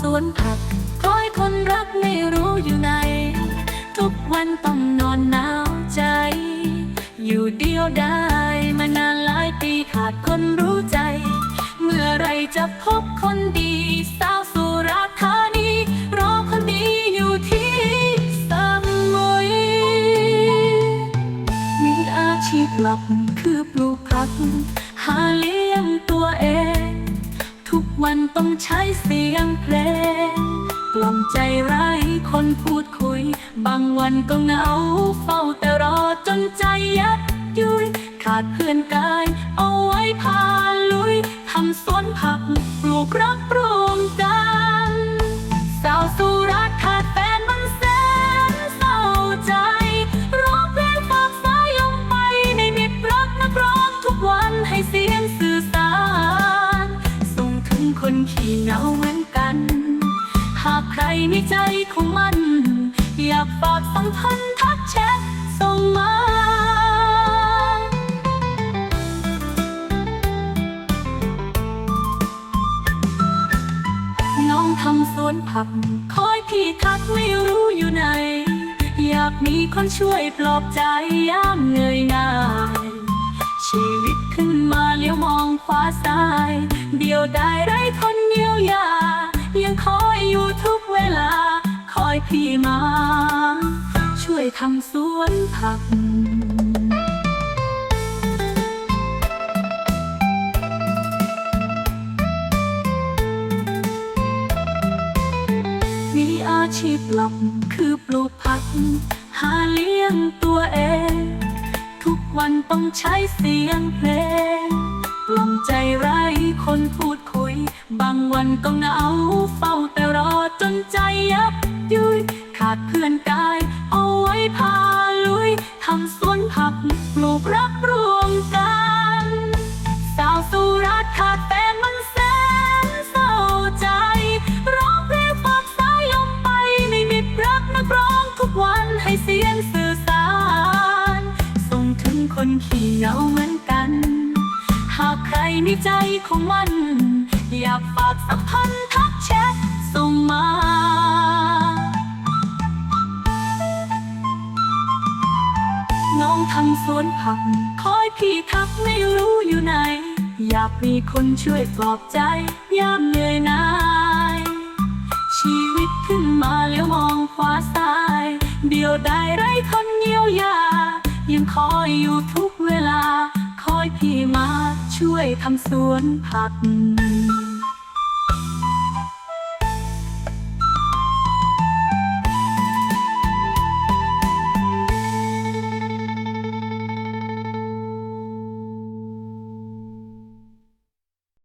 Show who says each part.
Speaker 1: สวนผักคอยคนรักไม่รู้อยู่ไหน ทุกวันต้องนอนหนาวใจ อยู่เดียวได้มานานหลายปีขาดคนรู้ใจ เมื่อไรจะพบคนดีสาวสุราธานีรอคนดีอยู่ที่สมุยมีอาชีพหลักคือปลูกผัก หาเลี้ยงตัวเอง ต้องใช้เสียงเพลง กล่อมใจไร้คนพูดคุย บางวันก็เหงาเฝ้าแต่รอจนใจยัดยุยขาดเพื่อนกาย เอาไว้พาลุยทำสวนผักปลูกรัก เหงาเหมือนกัน หากใครมีใจของมัน อยากฝากสัมพันธ์ทักแชทส่งมาน้องทำสวนผัก คอยพี่ทักไม่รู้อยู่ไหน อยากมีคนช่วยปลอบใจยามเหนื่อยง่าย ขวาซ้าย เดียวได้ไรคนเยียวยา ยังคอยอยู่ทุกเวลา คอยพี่มา ช่วยทำสวนผักมีอาชีพหลักคือปลูกผัก หาเลี้ยงตัวเอง ทุกวันต้องใช้เสียงเพลง กล่มใจไร้คนพูดคุย บางวันก็เหงาเฝ้าแต่รอจนใจยับยุยขาดเพื่อนกาย เอาไว้พาลุยทำสวนผักปลูกรักรวมกัน สาวสุราษฎร์ขาดแฟนมันแสนเศร้าใจ ร้องเพลงฝากสายลงไปในมิตรรักนักร้องทุกวันให้เสียงสื่อสาร ส่งถึงคนขี้เหงาเหมือนกัน หากใครมีใจของมัน อยากฝากสัมพันธ์ทักแชทส่งมาน้องทำสวนผัก คอยพี่ทักไม่รู้อยู่ไหน อยากมีคนช่วยปลอบใจยามเหนื่อยนาย ชีวิตขึ้นมาแล้วมองขวาซ้าย เดียวได้ไรคนเยียวยา ยังคอยอยู่ทุก ช่วยทำสวนผัก